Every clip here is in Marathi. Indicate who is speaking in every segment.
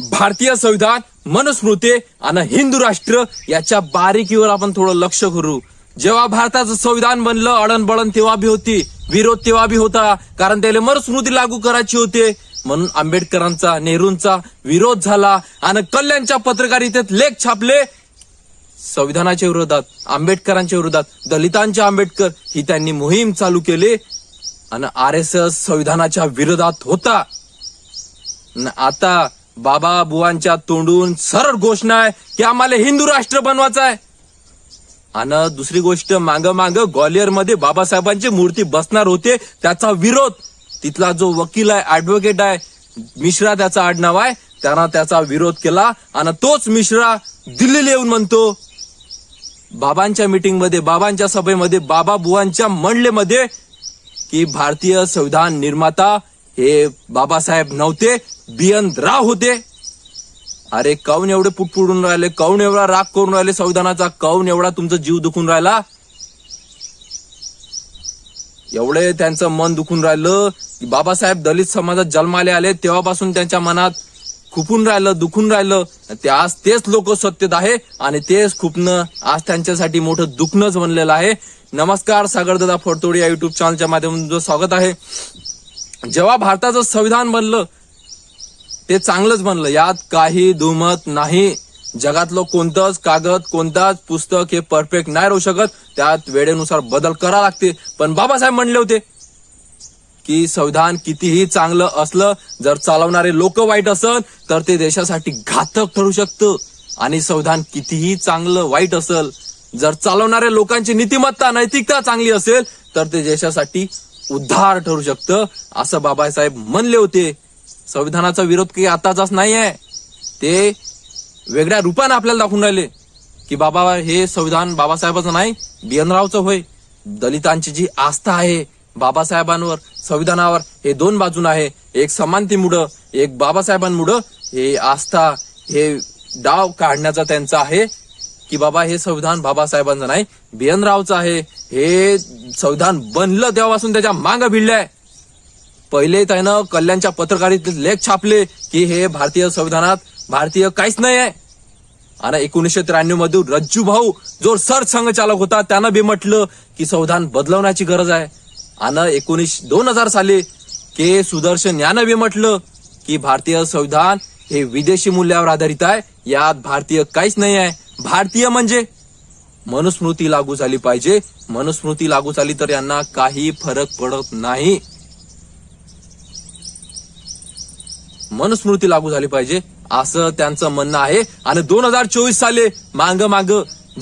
Speaker 1: भारतीय संविधान मनुस्मृती आणि हिंदू राष्ट्र याच्या बारीकीवर आपण थोडं लक्ष करू. जेव्हा भारताचं संविधान बनलं अडणबळण तेव्हा बी होती विरोध तेव्हा बी होता कारण त्याला मनुस्मृती लागू करायची होते. म्हणून आंबेडकरांचा नेहरूंचा विरोध झाला आणि कल्याणच्या पत्रकारितेत लेख छापले. संविधानाच्या विरोधात आंबेडकरांच्या विरोधात दलितांच्या आंबेडकर ही त्यांनी मोहीम चालू केली आणि आर एस एस संविधानाच्या विरोधात होता. न आता बाबा बुवांच्या तोंडून सरळ घोषणा आहे की आम्हाला हिंदू राष्ट्र बनवायचं आहे. आणि दुसरी गोष्ट मांग मांग ग्वालियरमध्ये बाबासाहेबांची मूर्ती बसणार होते त्याचा विरोध. तिथला जो वकील आहे ऍडव्होकेट आहे मिश्रा त्याचा आडनाव आहे त्यांना त्याचा विरोध केला. आणि तोच मिश्रा दिल्लीला येऊन म्हणतो बाबांच्या मीटिंगमध्ये बाबांच्या सभेमध्ये बाबा बुवांच्या मंडलेमध्ये की भारतीय संविधान निर्माता हे बाबासाहेब नव्हते बी राव होते. अरे काऊन एवढे पुटपुडून राहिले? काऊन एवढा राग करून राहिले संविधानाचा? काऊन एवढा तुमचा जीव दुखून राहिला? एवढे त्यांचं मन दुखून राहिलं की बाबासाहेब दलित समाजात जन्माले आले तेव्हापासून त्यांच्या मनात खुपून राहिलं दुखून राहिलं. ते आज तेच लोक सत्यत आहे आणि तेच खुपणं आज त्यांच्यासाठी मोठं दुखणंच बनलेलं आहे. नमस्कार सागरदादा फडतोडी या युट्यूब चॅनलच्या माध्यमातून स्वागत आहे. जेव्हा भारताचं संविधान बनलं ते चांगलंच बनलं. यात काही दुमत नाही. जगातलं कोणतंच कागद कोणताच पुस्तक हे परफेक्ट नाही राहू शकत. त्यात वेळेनुसार बदल करा लागते पण बाबासाहेब म्हणले होते की संविधान कितीही चांगलं असलं जर चालवणारे लोक वाईट असल तर ते देशासाठी घातक ठरू शकतं. आणि संविधान कितीही चांगलं वाईट असल जर चालवणाऱ्या लोकांची नीतिमत्ता नैतिकता चांगली असेल तर ते देशासाठी उद्धार ठरू शकतं? असं बाबासाहेब म्हणले होते. संविधानाचा विरोध काही आताचाच नाही आहे ते वेगळ्या रूपाने आपल्याला दाखवून राहिले की बाबा हे संविधान बाबासाहेबाचं नाही बियनरावचं होय. दलितांची जी आस्था आहे बाबासाहेबांवर संविधानावर हे दोन बाजून आहे. एक समानतेमुळं एक बाबासाहेबांमुळं हे आस्था हे डाव काढण्याचा त्यांचा आहे. की बाबा हे संविधान बाबासाहेबांचं नाही बियनरावचं आहे. हे संविधान बनलं तेव्हापासून त्याच्या मांग भिडलंय. पहिले त्यानं कल्याणच्या पत्रकारित लेख छापले की हे भारतीय संविधानात भारतीय काहीच नाही आहे आणि एकोणीसशे त्र्याण्णव मधून रज्जू भाऊ जो सरसंघचालक होता त्यानं बी म्हटलं की संविधान बदलवण्याची गरज आहे. आणि एकोणीस दोन हजार साली के सुदर्शन यानं बी म्हटलं की भारतीय संविधान हे विदेशी मूल्यावर आधारित आहे यात भारतीय काहीच नाही आहे भारतीय म्हणजे? मनुस्मृती लागू झाली पाहिजे. मनुस्मृती लागू झाली तर यांना काही फरक पडत नाही. मनुस्मृती लागू झाली पाहिजे असं त्यांचं म्हणणं आहे. आणि दोन हजार चोवीस साली मांग मांग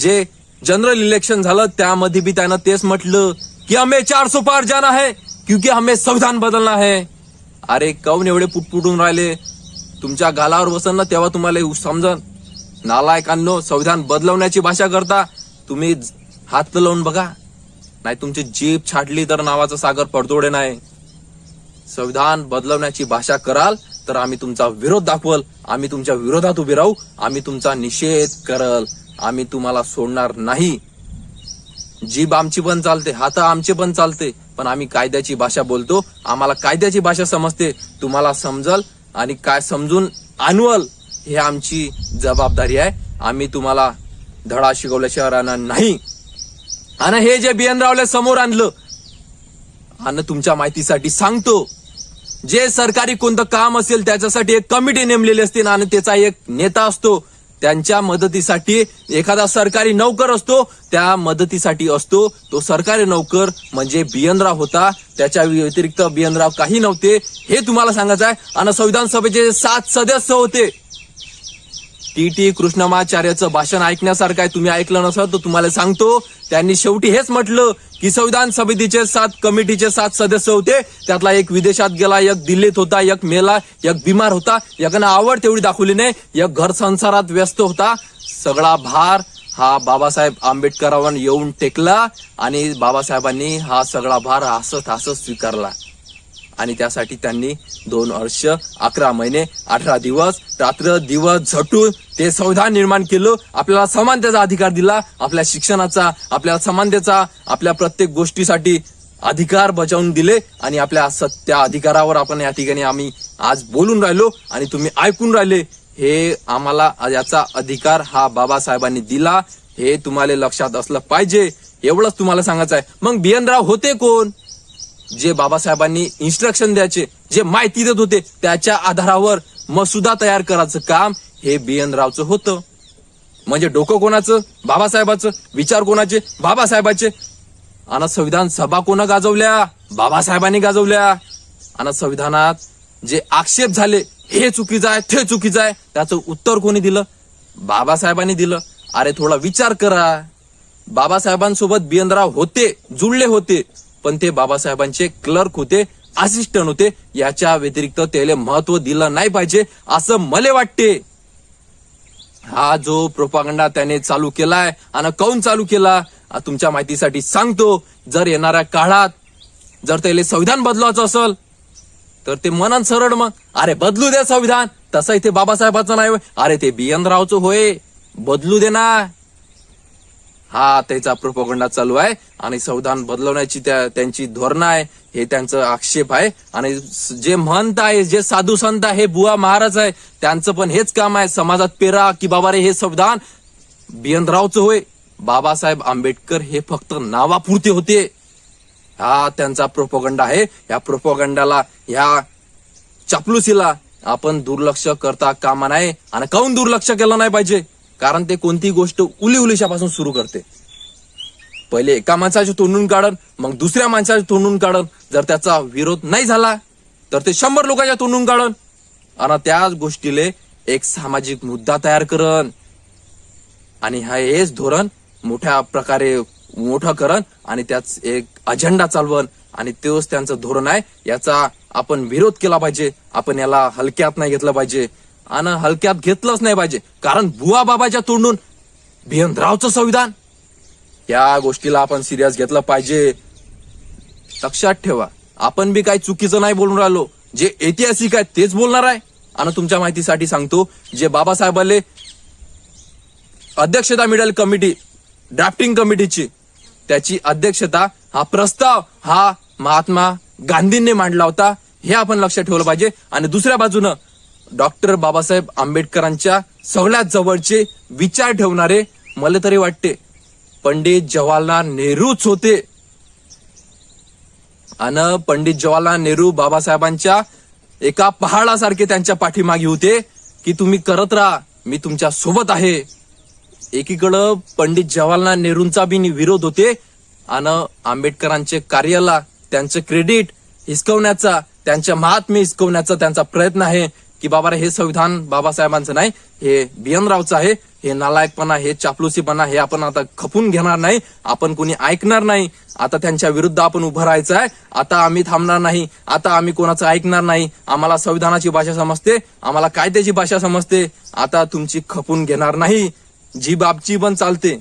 Speaker 1: जे जनरल इलेक्शन झालं त्यामध्ये बी त्यानं तेच म्हटलं की हमें चार सो पार जाना है क्योंकि हमें संविधान बदलना है अरे काऊन एवढे पुटपुटून राहिले? तुमच्या गालावर बसन ना तेव्हा तुम्हाला हे समजन. नालायकांनो संविधान बदलवण्याची भाषा करता तुम्ही हात लावून बघा. नाही तुमची जीभ छाटली तर नावाचा सागर पडतोडे नाही. संविधान बदलवण्याची भाषा कराल तर आम्ही तुमचा विरोध दाखवल आम्ही तुमच्या विरोधात उभे राहू आम्ही तुमचा निषेध करल. आम्ही तुम्हाला सोडणार नाही. जीभ आमची पण चालते हात आमचे पण चालते पण आम्ही कायद्याची भाषा बोलतो. आम्हाला कायद्याची भाषा समजते. तुम्हाला समजल आणि काय समजून आणवल. हे आमची जबाबदारी आहे. आम्ही तुम्हाला धडा शिकवल्याशिवाय राहणार नाही. आणि हे जे बियन रावल्या समोर आणलं आणि तुमच्या माहितीसाठी सांगतो. जे सरकारी कोणतं काम असेल त्याच्यासाठी एक कमिटी नेमलेली असते आणि त्याचा एक नेता असतो. त्यांच्या मदतीसाठी एखादा सरकारी नौकर असतो त्या मदतीसाठी असतो. तो सरकारी नौकर म्हणजे बियनराव होता. त्याच्या व्यतिरिक्त बियनराव काही नव्हते. हे तुम्हाला सांगायचं आहे. आणि संविधान सभेचे सात सदस्य होते. टी टी कृष्णमाचार्याचं भाषण ऐकण्यासारखं आहे. तुम्ही ऐकलं नसाल तर तुम्हाला सांगतो त्यांनी शेवटी हेच म्हटलं की संविधान समितीचे सात कमिटीचे सात सदस्य होते. त्यातला एक विदेशात गेला एक दिल्लीत होता एक मेला एक बिमार होता. एकानं आवड तेवढी दाखवली नाही. एक घर संसारात व्यस्त होता. सगळा भार हा बाबासाहेब आंबेडकरांवर येऊन टेकला आणि बाबासाहेबांनी हा सगळा भार हसत हसत स्वीकारला. आणि त्यासाठी त्यांनी दोन वर्ष अकरा महिने अठरा दिवस रात्र दिवस झटून ते संविधान निर्माण केलं. आपल्याला समानतेचा अधिकार दिला. आपल्या शिक्षणाचा आपल्या समानतेचा आपल्या प्रत्येक गोष्टीसाठी अधिकार बजावून दिले. आणि आपल्या सत्य अधिकारावर आपण या ठिकाणी आम्ही आज बोलून राहिलो. आणि तुम्ही ऐकून राहिले. हे आम्हाला याचा अधिकार हा बाबासाहेबांनी दिला. हे तुम्हाला लक्षात असलं पाहिजे. एवढंच तुम्हाला सांगायचं आहे. मग बियनराव होते कोण? जे बाबासाहेबांनी इन्स्ट्रक्शन द्यायचे जे माहिती देत होते त्याच्या आधारावर मसुदा तयार करायचं काम हे बिएन रावचं होतं. म्हणजे डोकं कोणाचं? बाबासाहेबाचं? विचार कोणाचे? बाबासाहेबाचे. आणि संविधान सभा कोणा गाजवल्या? बाबासाहेबांनी गाजवल्या. आणि संविधानात जे आक्षेप झाले हे चुकीचं आहे ते चुकीचं आहे त्याचं उत्तर कोणी दिलं? बाबासाहेबांनी दिलं. अरे थोडा विचार करा. बाबासाहेबांसोबत बियनराव होते जुळले होते. पण ते बाबासाहेबांचे क्लर्क होते असिस्टंट होते. याच्या व्यतिरिक्त त्याला महत्त्व दिलं नाही पाहिजे असं मला वाटते. हा जो प्रोपागंडा त्याने चालू केलाय आणि काऊन चालू केला तुमच्या माहितीसाठी सांगतो. जर येणाऱ्या काळात जर त्याला संविधान बदलायचं असेल तर ते मनन सरळ मग. अरे बदलू द्या संविधान. तसं इथे बाबासाहेबाचं नाही अरे ते बियन रावचं होय. बदलू दे ना. हा त्याचा प्रोपोगंडा चालू आहे आणि संविधान बदलवण्याची त्या त्यांची धोरणं आहे हे त्यांचं आक्षेप आहे. आणि जे महंत आहे जे साधू संत आहे हे बुवा महाराज आहे त्यांचं पण हेच काम आहे. समाजात पेरा की बाबा रे हे संविधान. बियनरावचं होय. बाबासाहेब आंबेडकर हे फक्त नावापुरते होते. हा त्यांचा प्रोपोगंडा आहे. या प्रोपोगंडाला ह्या चापलुसीला आपण दुर्लक्ष करता कामा नाही आणि काऊन दुर्लक्ष केलं नाही पाहिजे? कारण ते कोणती गोष्ट उली उलिशापासून सुरू करते. पहिले एका माणसाचे तोंडून काढन मग दुसऱ्या माणसाचे तोंडून काढन. जर त्याचा विरोध नाही झाला तर ते शंभर लोकांच्या तोंडून काढन. आणि त्याच गोष्टीले एक सामाजिक मुद्दा तयार करण आणि हा हेच धोरण मोठ्या प्रकारे मोठं करण आणि त्याच एक अजेंडा चालवण आणि तोच त्यांचं धोरण आहे याचा आपण विरोध केला पाहिजे. आपण याला हलक्यात नाही घेतलं पाहिजे. आणि हलक्यात घेतलंच नाही पाहिजे. कारण बुवा बाबाच्या तोंडून भियनरावचं संविधान. या गोष्टीला आपण सिरियस घेतलं पाहिजे. लक्षात ठेवा. आपण बी काही चुकीचं नाही बोलून राहिलो. जे ऐतिहासिक आहे तेच बोलणार आहे. आणि तुमच्या माहितीसाठी सांगतो जे बाबासाहेबांले अध्यक्षता मिळेल कमिटी ड्राफ्टिंग कमिटीची त्याची अध्यक्षता हा प्रस्ताव हा महात्मा गांधींनी मांडला होता. हे आपण लक्षात ठेवलं पाहिजे. आणि दुसऱ्या बाजूनं डॉक्टर बाबासाहेब आंबेडकरांच्या सगळ्यात जवळचे विचार ठेवणारे मला तरी वाटते पंडित जवाहरलाल नेहरूच होते. आणि पंडित जवाहरलाल नेहरू बाबासाहेबांच्या एका पहाडासारखे त्यांच्या पाठीमागे होते की तुम्ही करत राहा मी तुमच्यासोबत आहे. एकीकडं पंडित जवाहरलाल नेहरूंचा बी विरोध होते आणि आंबेडकरांचे कार्याला त्यांचं क्रेडिट हिसकवण्याचा त्यांच्या महात्म्य हिसकवण्याचा त्यांचा प्रयत्न आहे की बाबा रे हे संविधान बाबासाहेबांचं नाही हे बियन रावचं आहे हे नालायकपणा हे चापलुसीपणा हे आपण आता खपून घेणार नाही आपण कोणी ऐकणार नाही. आता त्यांच्या विरुद्ध आपण उभं राहायचं आहे. आता आम्ही थांबणार नाही. आता आम्ही कोणाचं ऐकणार नाही. आम्हाला संविधानाची भाषा समजते. आम्हाला कायद्याची भाषा समजते. आता तुमची खपून घेणार नाही. जी बाबची पण चालते.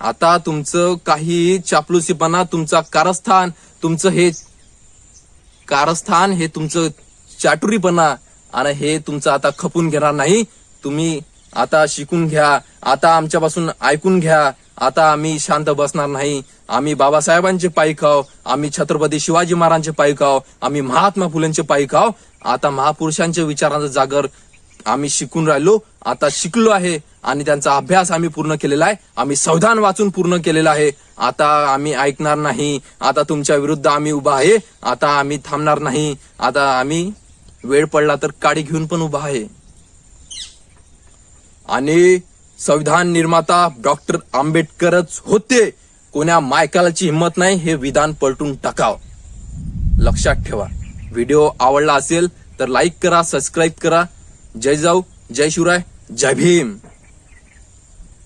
Speaker 1: आता तुमचं काही चापलुसीपणा तुमचा कारस्थान तुमचं हे कारस्थान हे तुमचं चाटुरीपणा. आणि हे तुमचं आता खपून घेणार नाही. तुम्ही आता शिकून घ्या. आता आमच्यापासून ऐकून घ्या. आता आम्ही शांत बसणार नाही. आम्ही बाबासाहेबांचे पायी खाव आम्ही छत्रपती शिवाजी महाराजांचे पायी आम्ही महात्मा फुलेंचे पायी खाव आता महापुरुषांच्या विचारांचा जागर आम्ही शिकून राहिलो. आता शिकलो आहे. आणि त्यांचा अभ्यास आम्ही पूर्ण केलेला आहे. आम्ही संविधान वाचून पूर्ण केलेला आहे. आता आम्ही ऐकणार नाही. आता तुमच्या विरुद्ध आम्ही उभा आहे. आता आम्ही थांबणार नाही. आता आम्ही वेळ पडला तर काडी घेऊन पण उभा आहे. आणि संविधान निर्माता डॉक्टर आंबेडकरच होते. कोण्या मायकालाची हिंमत नाही हे विधान पलटून टाकाव. लक्षात ठेवा. व्हिडिओ आवडला असेल तर लाईक करा सबस्क्राईब करा. जय जाऊ जय शिवराय जय भीम.